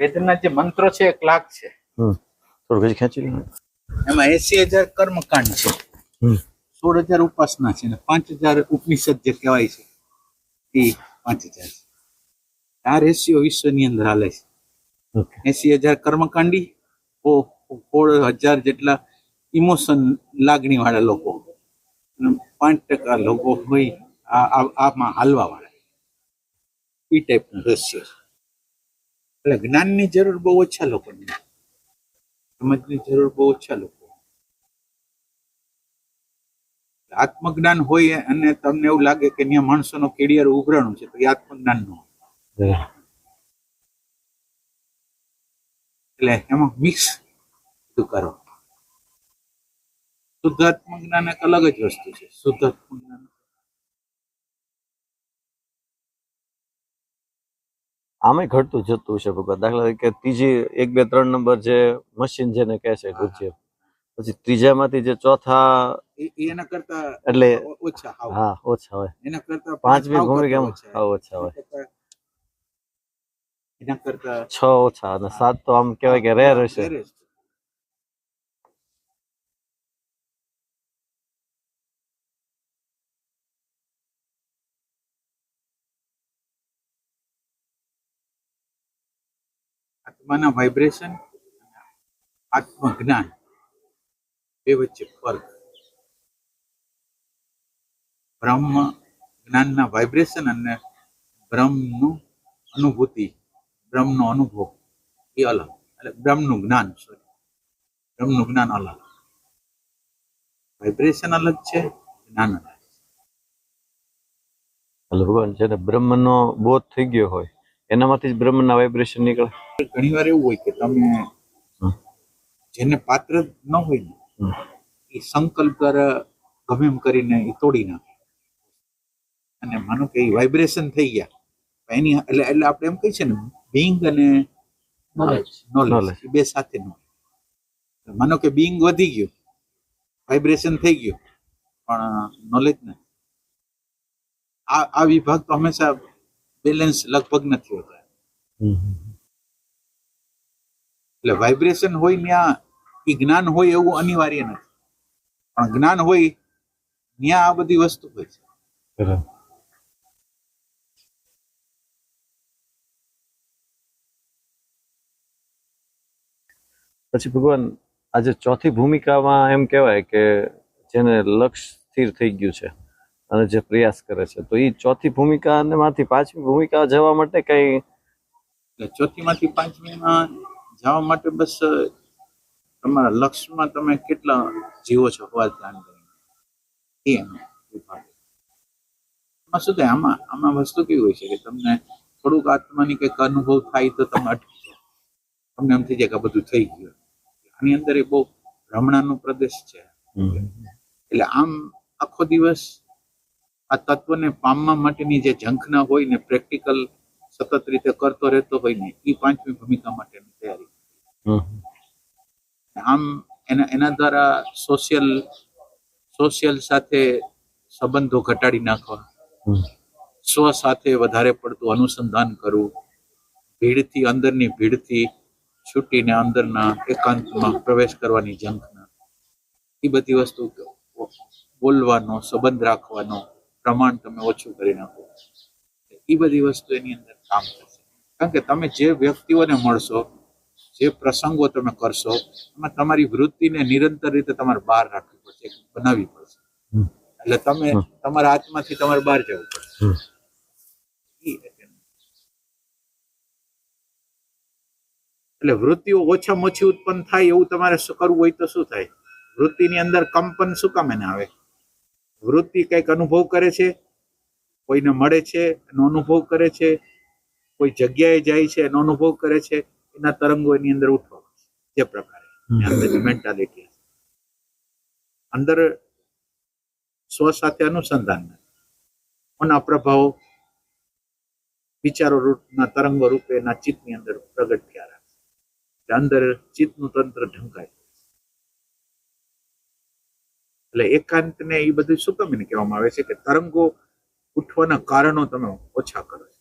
વેદના જે મંત્રો છે એક લાખ છે. થોડું ખેંચી એમાં એસી હજાર કર્મકાંડ છે. સોળ હજાર ઉપાસના છે ને પાંચ હજાર ઉપનિષદ જે કહેવાય છે એ પાંચ હજાર છે. આ રેશિયો વિશ્વની અંદર હાલે છે. એસી હજાર કર્મકાંડી સોળ હજાર જેટલા ઇમોશન લાગણી વાળા લોકો પાંચ ટકા લોકો હોય આમાં હાલવા વાળા એ ટાઈપનો રેશિયો છે. એટલે જ્ઞાનની જરૂર બહુ ઓછા લોકોને. સમજની જરૂર બહુ ઓછા લોકો. આત્મજ્ઞાન હોય અને તમને એવું લાગે કે ત્યાં માણસોનો કેડિયર ઉભરાણું છે તો એ આત્મજ્ઞાન નો એટલે એમાં મિક્સ કરો. શુદ્ધ આત્મજ્ઞાન એક અલગ જ વસ્તુ છે. શુદ્ધ આત્મજ્ઞાન આમે ઘટતું જતું છે ભગવાન. દાખલા તરીકે ત્રીજી એક બે ત્રણ નંબર જે મશીન જેને કહે છે ગુજ્ય પછી ત્રીજામાંથી જે ચોથા એના કરતા એટલે ઓછા હા ઓછા હોય. એના કરતા પાંચમી ભૂમિકા ઓછા. હા ઓછા હોય. એના કરતા છ ઓછા અને સાત તો આમ કહેવાય કે રેર હશે. આત્માના વાઇબ્રેશન આત્મજ્ઞાન બે વચ્ચે ફર્ક. બ્રહ્મ જ્ઞાનના વાઇબ્રેશન અને બ્રહ્મનું અનુભૂતિ, બ્રહ્મનો અનુભવ એ અલગ. એટલે બ્રહ્મનું જ્ઞાન સોરી બ્રહ્મનું જ્ઞાન અલગ. વાઇબ્રેશન અલગ છે, જ્ઞાન અલગ છે. ભગવાન છે બ્રહ્મનો બોધ થઈ ગયો હોય. એનામાંથી જ બ્રહ્મના વાઇબ્રેશન નીકળે. ઘણી વાર એવું હોય કે તમે. જેને પાત્ર ન હોય ને એ સંકલ્પ કરે ગમે એમ કરીને એ તોડી નાખે. અને માનો કે એ વાઇબ્રેશન થઈ ગયા. એની એટલે એટલે આપણે એમ કહીએ છીએ ને બિંગ અને નોલેજ એ બે સાથે નો માનો કે બિંગ વધી ગયું વાઇબ્રેશન થઈ ગયું પણ નોલેજ ને આ આ વિભાગ તો હંમેશા બેલેન્સ લગભગ નથી હોતા. એટલે વાઇબ્રેશન હોય ત્યાં એ જ્ઞાન હોય એવું અનિવાર્ય નથી. પણ જ્ઞાન હોય ત્યાં આ બધી વસ્તુ હોય છે. પછી ભગવાન આજે ચોથી ભૂમિકામાં એમ કહેવાય કે જેને લક્ષ્ય સ્થિર થઈ ગયું છે. અને જે પ્રયાસ કરે છે. તો એ ચોથી ભૂમિકા અને માંથી પાંચમી ભૂમિકા જવા માટે કઈ ચોથી માંથી પાંચમીમાં જવા માટે બસ તમારા લક્ષ્યમાં તમે કેટલા જીવો છો હવા ધ્યાન કરીને એ એનો વિભાગ આમાં શું થાય? આમાં આમાં વસ્તુ કેવી હોય છે કે તમને થોડુંક આત્માની કંઈક અનુભવ થાય તો તમે અટકી જાઓ. તમને એમ થઈ જાય કે આ બધું થઈ ગયું. આની અંદર એ બહુ રમણાનો પ્રદેશ છે. એટલે આમ આખો દિવસ આ તત્વને પામવા માટેની જે ઝંખના હોય ને પ્રેક્ટિકલ સતત રીતે કરતો રહેતો હોય ને એ પાંચમી ભૂમિકા માટેની તૈયારી. આમ એના એના દ્વારા સોશિયલ સોશિયલ સાથે સંબંધો ઘટાડી નાખવા સ્વ સાથે વધારે પડતું અનુસંધાન કરવું ભીડથી અંદરની ભીડથી છૂટીને અંદરના એકાંતમાં પ્રવેશ કરવાની ઝંખના એ બધી વસ્તુ બોલવાનો સંબંધ રાખવાનો પ્રમાણ તમે ઓછું કરી નાખો. એ બધી વસ્તુ એની અંદર કામ કરશે. કારણ કે તમે જે વ્યક્તિઓને મળશો જે પ્રસંગો તમે કરશો એમાં તમારી વૃત્તિને નિરંતર રીતે તમારે બહાર રાખવી પડશે બનાવવી પડશે. એટલે તમે તમારા આત્માથી તમારે બહાર જવું પડશે. એટલે. વૃત્તિઓ ઓછામાં ઓછી ઉત્પન્ન થાય એવું તમારે કરવું હોય તો શું થાય? વૃત્તિની અંદર કંપન શું કામ એને આવે? વૃત્તિ કંઈક અનુભવ કરે છે કોઈને મળે છે એનો અનુભવ કરે છે કોઈ જગ્યાએ જાય છે એનો અનુભવ કરે છે એના તરંગો એની અંદર ઉઠવા જે પ્રકારે. મેન્ટાલિટી અંદર સ્વ સાથે અનુસંધાન ઓના પ્રભાવ વિચારો રૂપના તરંગો રૂપે એના ચિત્તની અંદર પ્રગટ થયા રાખે અંદર ચિત્તનું તંત્ર ઢંકાય એટલે એકાંતને એ બધું શું કેમ એને કહેવામાં આવે છે કે તરંગો ઉઠવાના કારણો તમે ઓછા કરો છો?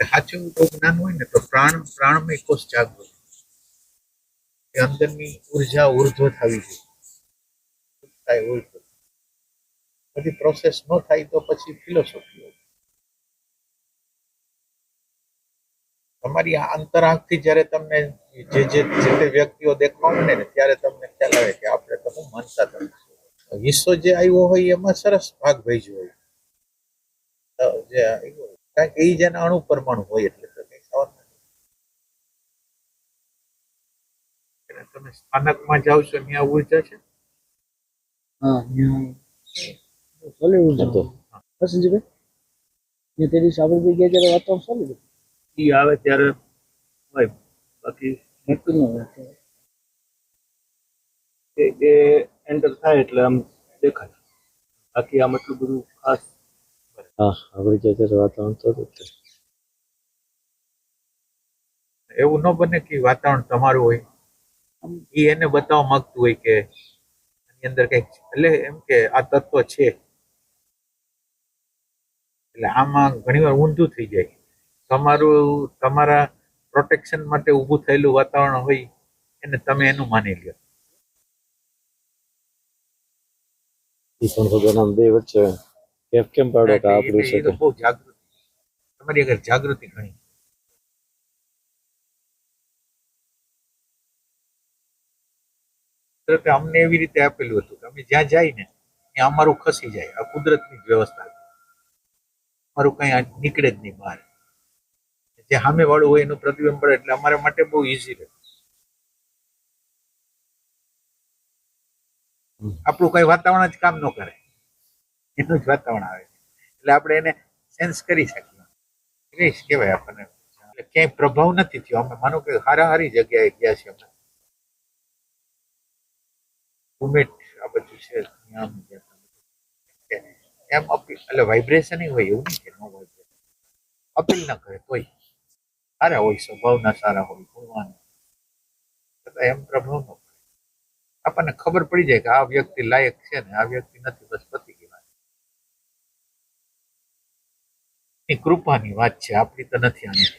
સાચું તો જ્ઞાન હોય ને તો પ્રાણ પ્રાણમય કોષ જાગૃત એ અંદરની ઊર્જા ઉર્ધ્વ થવી જોઈએ થાય ઉર્ધ્વ બધી પ્રોસેસ ન થાય તો પછી ફિલોસોફી તમારી આ અંતરાંગથી જ્યારે તમને જે જે જે તે વ્યક્તિઓ દેખવા મળે ને ત્યારે તમને ખ્યાલ આવે કે આપણે તો હું માનતા હતા હિસ્સો જે આવ્યો હોય એમાં સરસ ભાગ ભજ્યો હોય. જે કારણ કે એ જેના અણુ પરમાણુ હોય એટલે તો કઈ સવાલ નથી. તમે સ્થાનકમાં જાઓ છો ત્યાં ઊર્જા છે? હા ત્યાં સોલિડ તો પછી સંજીભાઈ ને તે દિવસે આપણે ગયા ત્યારે વાતો હતું. ઈ આવે ત્યારે હોય. બાકી નક્કી ન હોય એ એ એન્ટર થાય એટલે આમ દેખાય. બાકી આમ એટલું બધું ખાસ હા આપણે ત્યારે વાતાવરણ તો હતું એવું ન બને કે વાતાવરણ તમારું હોય. એ એને બતાવવા માંગતું હોય કે એની અંદર કંઈક એટલે એમ કે આ તત્વ છે. એટલે આમાં ઘણીવાર ઊંધું થઈ જાય. તમારું તમારા પ્રોટેક્શન માટે ઊભું થયેલું વાતાવરણ હોય એને તમે એનું માની લ્યો. ઈ પણ બે વચ્ચે કેમ કેમ પાડો કે આપણું છે એ તો કે બહુ જાગૃતિ. તમારી આગળ જાગૃતિ ઘણી. કુદરતે અમને એવી રીતે આપેલું હતું કે અમે જ્યાં જાય ને ત્યાં અમારું ખસી જાય. આ કુદરતની જ વ્યવસ્થા અમારું કઈ નીકળે જ નહીં બહાર. જે સામે વાળું હોય એનું પ્રતિબિંબ પડે એટલે અમારા માટે બહુ ઈઝી રહે. આપણું કઈ વાતાવરણ જ કામ ન કરે. એનું જ વાતાવરણ આવે એટલે આપણે એને સેન્સ કરી શકીએ. કહીશ કહેવાય આપણને એટલે ક્યાંય પ્રભાવ નથી થયો. અમે માનો કે હારા હારી જગ્યાએ ગયા છીએ અમે. ઉમેટ આ બધું છે. કે એમ અપીલ, એટલે વાઇબ્રેશન હોય એવું નહીં કે ન વાઇબ્રેશન અપીલ ન કરે તોય. સારા હોય, સ્વભાવના સારા હોય ગુણવાન છતાં એમ પ્રભાવ ન પડે. આપણને ખબર પડી જાય કે આ વ્યક્તિ લાયક છે ને, આ વ્યક્તિ નથી, બસ પતી ગઈ કૃપાની વાત છે, આપણી તો નથી આની.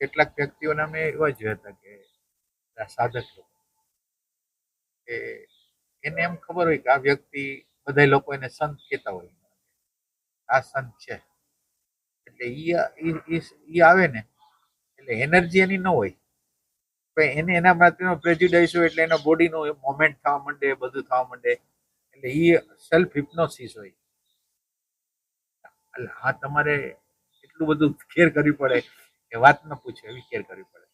કેટલાક વ્યક્તિઓને અમે એવા જ હતા કે સાધક લોકો, કે એને એમ ખબર હોય કે આ વ્યક્તિ બધા લોકો એને સંત કહેતા હોય. આ છે. એટલે ઈ આવે ને, એટલે એનર્જી એની ન હોય. એને એના માટેનો પ્રેજ્યુડાઇસ હોય એટલે એના બોડીનો મોમેન્ટ થવા માંડે, બધું થવા માંડે. એટલે એ સેલ્ફ હિપ્નોસિસ હોય. એટલે હા તમારે એટલું બધું કેર કરવી પડે એ વાત ન પૂછે, એવી કેર કરવી પડે.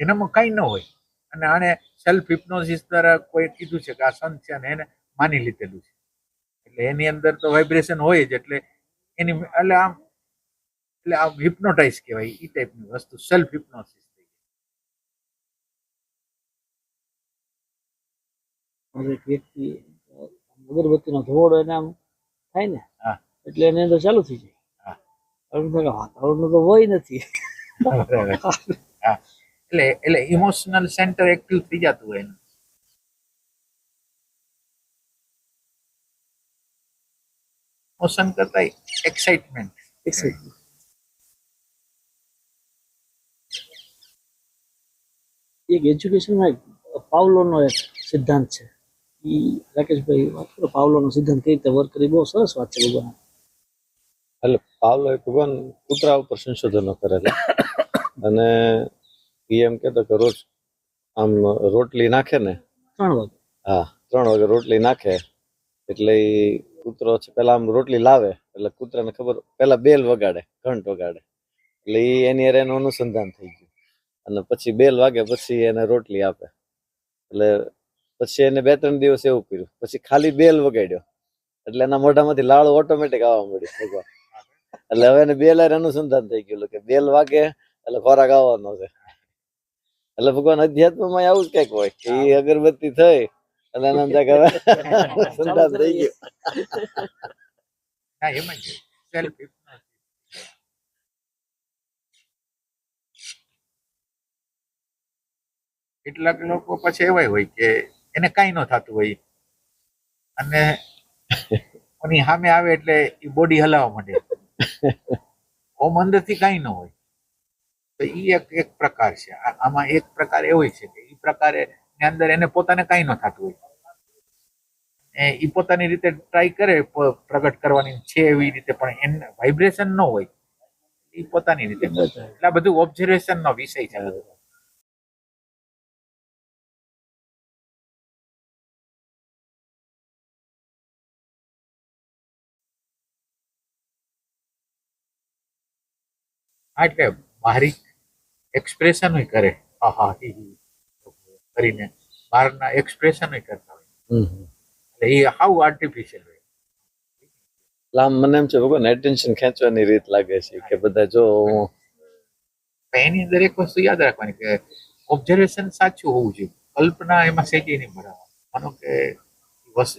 એનામાં કઈ ન હોય. અને આને સેલ્ફ હિપ્નોસિસ દ્વારા કોઈ કીધું છે કે આ સંત છે અને એને માની લીધેલું છે. એટલે એની અંદર તો વાઇબ્રેશન હોય જ એટલે એની એટલે આમ એટલે આમ હિપ્નોટાઇઝ કહેવાય એ ટાઈપની વસ્તુ સેલ્ફ હિપ્નોસિસ થઈ દરેક વ્યક્તિ અગરબત્તીનો ધોળ એને આમ થાય ને હા. એટલે એની અંદર ચાલુ થઈ જાય. વાતાવરણ તો હોય નથી. એટલે એટલે ઇમોશનલ સેન્ટર એક્ટિવ થઈ જતું હોય એનું. ઇમોશન કરતા એક્સાઇટમેન્ટ એક એજ્યુકેશનમાં એક પાવલોનો એક સિદ્ધાંત છે. એ રાકેશભાઈ વાત કરો પાવલોનો સિદ્ધાંત કઈ રીતે વર્ક કરી બહુ સરસ વાત છે ભગવાન. એટલે પાવલો એ ભગવાન કૂતરા ઉપર સંશોધનો કરેલા અને એ એમ કહેતો કે રોજ આમ રોટલી નાખે ને? ત્રણ વાગે. હા ત્રણ વાગે રોટલી નાખે. એટલે ઈ કૂતરો છે, પેલા આમ રોટલી લાવે, એટલે કૂતરાને ખબર, પેલા બેલ વગાડે, ઘંટ વગાડે. એટલે એ એની અરે એનું અનુસંધાન થઈ ગયું. અને પછી બેલ વાગે, પછી એને રોટલી આપે. એટલે પછી એને બે ત્રણ દિવસ એવું કર્યું. પછી ખાલી બેલ વગાડ્યો. એટલે એના મોઢામાંથી લાળ ઓટોમેટિક આવવા મળ્યું ભગવાન. એટલે હવે એને બેલ અનુસંધાન થઈ ગયું કે બેલ વાગે, એટલે ખોરાક આવવાનો છે. એટલે ભગવાન અધ્યાત્મમાં આવું જ કંઈક હોય ઈ અગરબત્તી થઈ અને નંદા અંદર કે થઈ ગયો. હા એમ જ સેલ્ફ કેટલાક લોકો પછી એવા હોય કે એને કાંઈ ન થતું હોય. અને એની સામે આવે એટલે એ બોડી હલાવવા માંડે. ઓમ અંદરથી કાંઈ ન હોય. તો એ એક એક પ્રકાર છે. આમાં એક પ્રકાર એવો છે કે એ પ્રકારે ની અંદર એને પોતાને કાંઈ ન થતું હોય. એ પોતાની રીતે ટ્રાય કરે પ્રગટ કરવાની છે એવી રીતે પણ એને વાઇબ્રેશન ન હોય. એ પોતાની રીતે એટલે આ બધું ઓબ્ઝર્વેશન નો વિષય છે. હા, એટલે બારીક એક્સપ્રેશન કરે. આહા હી. કરીને બહારના એક્સપ્રેશન કરતા હોય. એટલે એ હાઉ આર્ટિફિશિયલ હોય. આમ મને એમ છે ભગવાન એટેન્શન ખેંચવાની રીત લાગે છે કે બધા જો હું એની અંદર એક વસ્તુ યાદ રાખવાની કે ઓબ્ઝર્વેશન સાચું હોવું જોઈએ. કલ્પના એમાં સેજી નહીં બરાબર માનો કે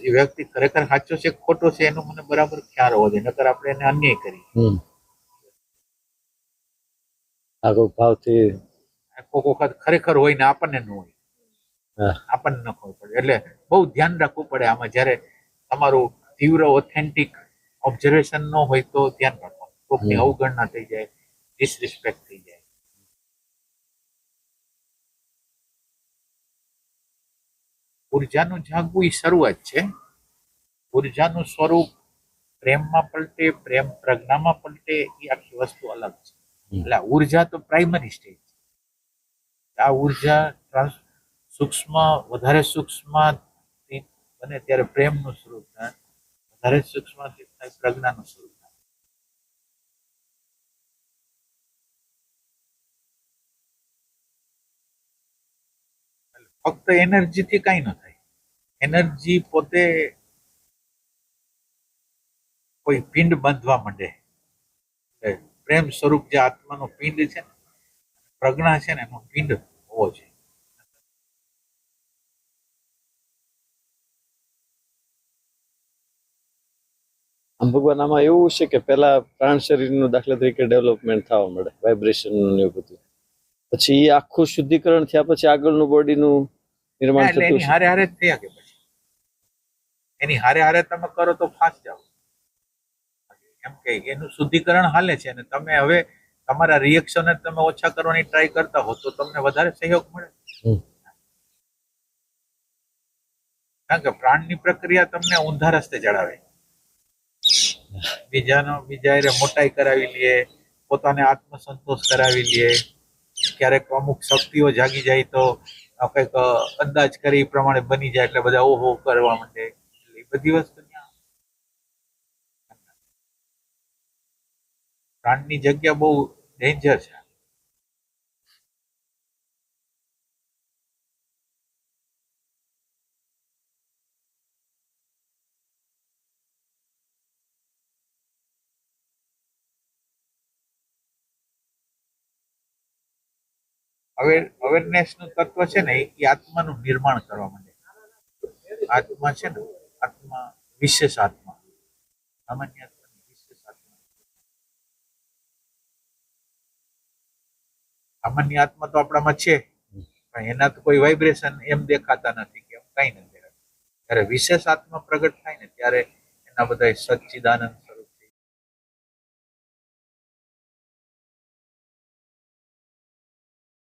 એ વ્યક્તિ ખરેખર સાચો છે ખોટો છે એનો મને બરાબર ખ્યાલ હોવો જોઈએ નકર આપણે એને અન્યાય કરીએ. હમ. આ કોઈ ભાવથી કોઈક વખત ખરેખર હોય ને આપણને ન હોય. આપણને ન ખબર પડે. એટલે બહુ ધ્યાન રાખવું પડે આમાં. જ્યારે તમારું તીવ્ર ઓથેન્ટિક ઓબ્ઝર્વેશન ન હોય તો ધ્યાન રાખવાનું. કોકની અવગણના થઈ જાય ડિસરિસ્પેક્ટ થઈ જાય. ઉર્જાનું જાગવું એ શરૂઆત છે. ઉર્જાનું સ્વરૂપ પ્રેમમાં પલટે પ્રેમ પ્રજ્ઞામાં પલટે એ આખી વસ્તુ અલગ છે. એટલે ઊર્જા તો પ્રાઇમરી સ્ટેજ આ ઊર્જા ટ્રાન્સ સૂક્ષ્મ, વધારે સૂક્ષ્મ બને ત્યારે પ્રેમનું સ્વરૂપ થાય. વધારે સૂક્ષ્મ થાય પ્રજ્ઞાનું સ્વરૂપ થાય. ફક્ત એનર્જીથી કઈ ન થાય. એનર્જી પોતે કોઈ પિંડ બાંધવા માંડે. પ્રેમ સ્વરૂપ જે આત્માનો પિંડ છે ને પ્રજ્ઞા છે ને એનો પિંડ હોવો જોઈએ. આમાં એવું છે કે પેલા પ્રાણ શરીરનું દાખલા તરીકે ડેવલપમેન્ટ થવા મળે વાઇબ્રેશન એવું બધું. પછી એ આખું શુદ્ધિકરણ થયા પછી આગળનું બોડીનું નિર્માણ થતું એની હારે હારે થયા કે પછી? એની હારે હારે તમે કરો તો ફાસ જાઓ. એમ કે એનું શુદ્ધિકરણ હાલે છે અને તમે હવે તમારા રિએક્શન તમે ઓછા કરવાની ટ્રાય કરતા હો તો તમને વધારે સહયોગ મળે. કારણ કે પ્રાણની પ્રક્રિયા તમને ઊંધા રસ્તે ચડાવે બીજાનો બીજા મોટાઈ કરાવી લઈએ પોતાને આત્મસંતોષ કરાવી લઈએ ક્યારેક અમુક શક્તિઓ જાગી જાય તો કંઈક અંદાજ કરી એ પ્રમાણે બની જાય એટલે બધા ઓહો કરવા માંડે. એ બધી વસ્તુ પ્રાણની જગ્યા બહુ ડેન્જર છે. હવે અવેરનેસનું તત્વ છે ને, એ આત્માનું નિર્માણ કરવા માંડે. આત્મા છે ને, આત્મા વિશેષ આત્મા. સામાન્ય સામાન્ય આત્મા તો આપણામાં છે, પણ એના તો કોઈ વાઇબ્રેશન એમ દેખાતા નથી કે એમ કઈ નથી. જ્યારે વિશેષ આત્મા પ્રગટ થાય ને, ત્યારે એના બધા સચ્ચિદાનંદ